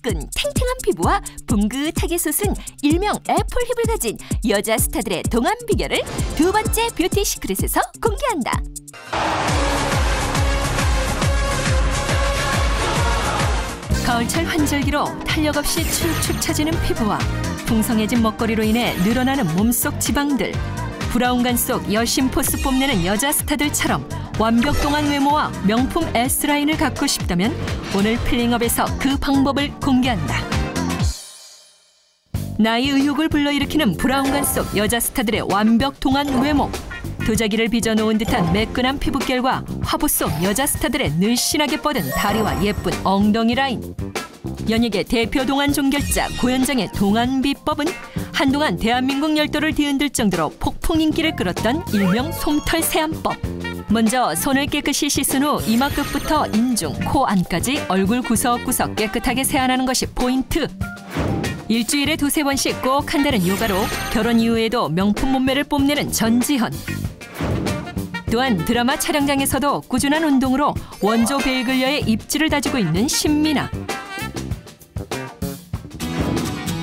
매끈 탱탱한 피부와 붕긋하게 솟은 일명 애플 힙을 가진 여자 스타들의 동안 비결을 두 번째 뷰티 시크릿에서 공개한다. 가을철 환절기로 탄력 없이 축축 처지는 피부와 풍성해진 먹거리로 인해 늘어나는 몸속 지방들 브라운관 속 여심 포스 뽐내는 여자 스타들처럼 완벽 동안 외모와 명품 S라인을 갖고 싶다면 오늘 필링업에서 그 방법을 공개한다. 나이 의욕을 불러일으키는 브라운관 속 여자 스타들의 완벽 동안 외모. 도자기를 빚어놓은 듯한 매끈한 피부결과 화보 속 여자 스타들의 늘씬하게 뻗은 다리와 예쁜 엉덩이 라인. 연예계 대표 동안 종결자 고현정의 동안 비법은 한동안 대한민국 열도를 뒤흔들 정도로 폭풍 인기를 끌었던 일명 솜털 세안법. 먼저 손을 깨끗이 씻은 후 이마 끝부터 인중, 코 안까지 얼굴 구석구석 깨끗하게 세안하는 것이 포인트. 일주일에 두세 번씩 꼭 한다는 요가로 결혼 이후에도 명품 몸매를 뽐내는 전지현. 또한 드라마 촬영장에서도 꾸준한 운동으로 원조 베이글녀의 입지를 다지고 있는 신미나.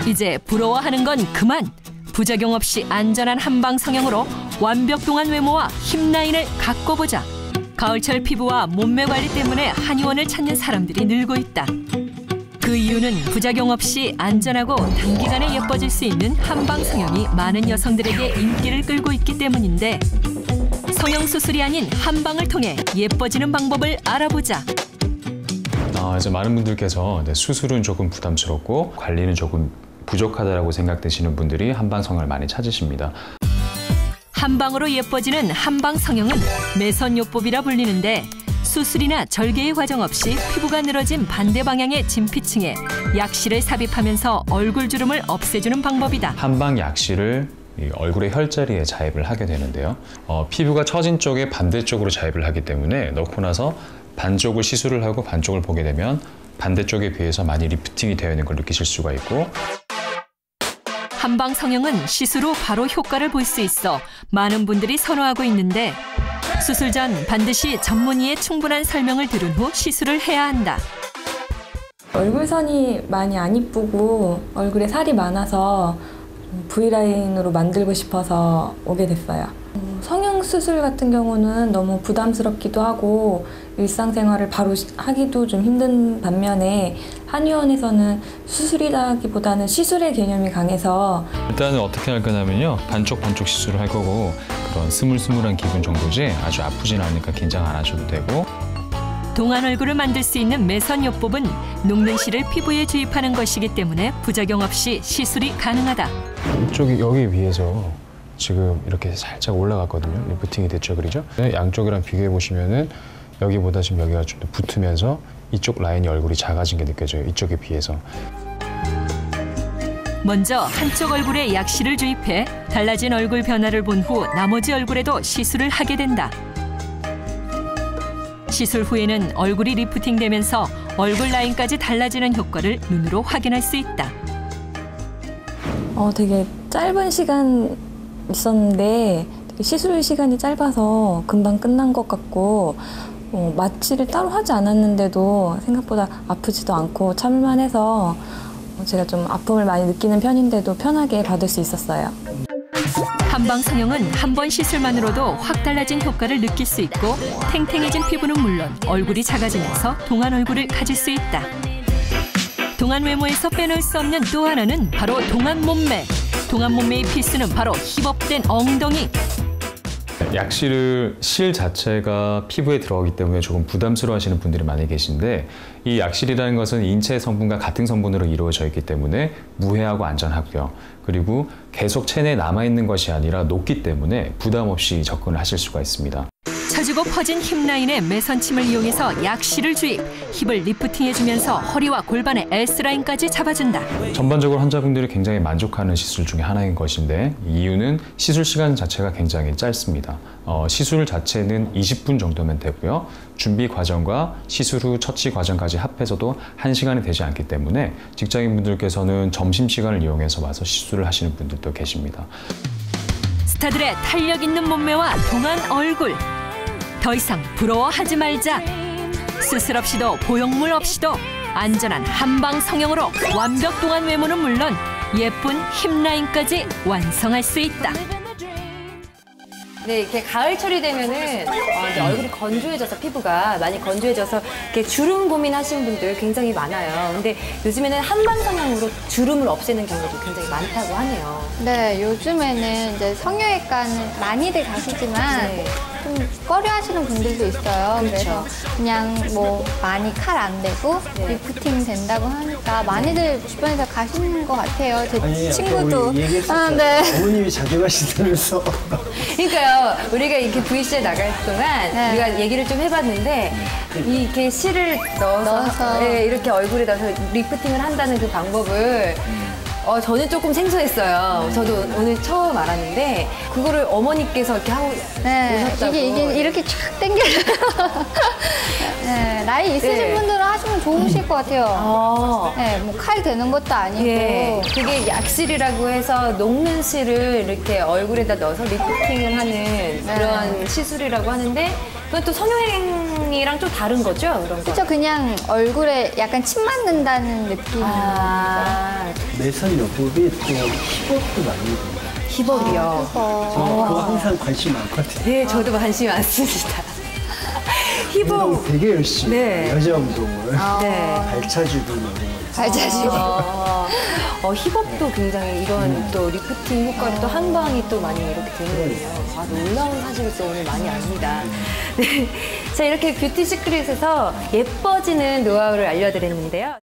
이제 부러워하는 건 그만. 부작용 없이 안전한 한방 성형으로 완벽 동안 외모와 힙 라인을 갖고 보자. 가을철 피부와 몸매 관리 때문에 한의원을 찾는 사람들이 늘고 있다. 그 이유는 부작용 없이 안전하고 단기간에 예뻐질 수 있는 한방 성형이 많은 여성들에게 인기를 끌고 있기 때문인데 성형 수술이 아닌 한방을 통해 예뻐지는 방법을 알아보자. 아, 이제 많은 분들께서 네, 수술은 조금 부담스럽고 관리는 조금 부족하다라고 생각되시는 분들이 한방 성형을 많이 찾으십니다. 한방으로 예뻐지는 한방 성형은 매선요법이라 불리는데 수술이나 절개의 과정 없이 피부가 늘어진 반대 방향의 진피층에 약실을 삽입하면서 얼굴 주름을 없애주는 방법이다. 한방 약실을 이 얼굴의 혈자리에 자입을 하게 되는데요. 어, 피부가 처진 쪽에 반대쪽으로 자입을 하기 때문에 넣고 나서 반쪽을 시술을 하고 반쪽을 보게 되면 반대쪽에 비해서 많이 리프팅이 되어 있는 걸 느끼실 수가 있고 한방 성형은 시술 후 바로 효과를 볼 수 있어 많은 분들이 선호하고 있는데 수술 전 반드시 전문의의 충분한 설명을 들은 후 시술을 해야 한다. 얼굴선이 많이 안 이쁘고 얼굴에 살이 많아서 V라인으로 만들고 싶어서 오게 됐어요. 음, 성형 수술 같은 경우는 너무 부담스럽기도 하고 일상생활을 바로 하기도 좀 힘든 반면에 한의원에서는 수술이라기보다는 시술의 개념이 강해서 일단은 어떻게 할 거냐면요. 반쪽 반쪽 시술을 할 거고 그런 스물스물한 기분 정도지 아주 아프진 않으니까 긴장 안 하셔도 되고 동안 얼굴을 만들 수 있는 매선요법은 녹는 실을 피부에 주입하는 것이기 때문에 부작용 없이 시술이 가능하다. 이쪽이 여기 비해서 지금 이렇게 살짝 올라갔거든요. 리프팅이 됐죠, 그러죠? 네, 양쪽이랑 비교해 보시면은 여기보다 지금 여기가 좀 더 붙으면서 이쪽 라인이 얼굴이 작아진 게 느껴져요. 이쪽에 비해서. 먼저 한쪽 얼굴에 약실을 주입해 달라진 얼굴 변화를 본 후 나머지 얼굴에도 시술을 하게 된다. 시술 후에는 얼굴이 리프팅되면서 얼굴 라인까지 달라지는 효과를 눈으로 확인할 수 있다. 어, 되게 짧은 시간 있었는데 시술 시간이 짧아서 금방 끝난 것 같고 어, 마취를 따로 하지 않았는데도 생각보다 아프지도 않고 참을만 해서 제가 좀 아픔을 많이 느끼는 편인데도 편하게 받을 수 있었어요. 한방 성형은 한 번 시술만으로도 확 달라진 효과를 느낄 수 있고 탱탱해진 피부는 물론 얼굴이 작아지면서 동안 얼굴을 가질 수 있다. 동안 외모에서 빼놓을 수 없는 또 하나는 바로 동안 몸매. 동안 몸매의 필수는 바로 힙업된 엉덩이. 약실을 실 자체가 피부에 들어가기 때문에 조금 부담스러워하시는 분들이 많이 계신데 이 약실이라는 것은 인체 성분과 같은 성분으로 이루어져 있기 때문에 무해하고 안전하고요. 그리고 계속 체내에 남아있는 것이 아니라 녹기 때문에 부담 없이 접근을 하실 수가 있습니다. 처지고 퍼진 힙 라인에 매선침을 이용해서 약실을 주입, 힙을 리프팅해주면서 허리와 골반의 S 라인까지 잡아준다. 전반적으로 환자분들이 굉장히 만족하는 시술 중에 하나인 것인데 이유는 시술 시간 자체가 굉장히 짧습니다. 어, 시술 자체는 20분 정도면 되고요. 준비 과정과 시술 후 처치 과정까지 합해서도 1시간이 되지 않기 때문에 직장인분들께서는 점심시간을 이용해서 와서 시술을 하시는 분들도 계십니다. 스타들의 탄력 있는 몸매와 동안 얼굴. 더 이상 부러워하지 말자. 수술 없이도 보형물 없이도 안전한 한방 성형으로 완벽 동안 외모는 물론 예쁜 힙 라인까지 완성할 수 있다. 네, 이렇게 가을철이 되면은 어, 이제 얼굴이 건조해져서 피부가 많이 건조해져서 이렇게 주름 고민하시는 분들 굉장히 많아요. 근데 요즘에는 한방 성형으로 주름을 없애는 경우도 굉장히 많다고 하네요. 네, 요즘에는 이제 성형외과는 많이들 가시지만 네. 좀 꺼려 하시는 분들도 있어요. 그래서 그냥 뭐 많이 칼안 대고 네. 리프팅 된다고 하니까 많이들 주변에서 가시는 것 같아요. 제 아니, 친구도. 아, 네. 어머님이 자주 가시다면서. 그러니까요, 우리가 이렇게 VC에 나갈 동안 네. 우리가 얘기를 좀 해봤는데 이렇게 실을 넣어서, 넣어서. 네, 이렇게 얼굴에 넣어서 리프팅을 한다는 그 방법을 어, 저는 조금 생소했어요. 저도 오늘 처음 알았는데 그거를 어머니께서 이렇게 하고 네, 오셨다고. 이게, 이게 이렇게 쫙 당겨요. 네, 나이 있으신 네. 분들은 하시면 좋으실 것 같아요. 어. 네, 뭐 칼 되는 것도 아니고. 예, 그게 약실이라고 해서 녹는 실을 이렇게 얼굴에다 넣어서 리프팅을 하는 그런 시술이라고 하는데 그건 또 성형이랑 좀 다른 거죠? 그런 거. 그쵸, 그냥 얼굴에 약간 침 맞는다는 느낌. 아, 매선 요법이 또 힙업도 많이 됩니다. 힙업이요. 그래서. 저 그거 항상 관심 많거든요. 네, 저도 관심이 많습니다. 힙업. 운동 되게 열심히 네. 여자 운동을. 네. 발차주도 이런 거. 발자취. 어, 어, 힙업도 굉장히 이런 또 리프팅 효과를 또 한방이 또 많이 이렇게 되는군요. 아, 놀라운 사실을 또 오늘 많이 압니다. 네. 자, 이렇게 뷰티 시크릿에서 예뻐지는 노하우를 알려드렸는데요.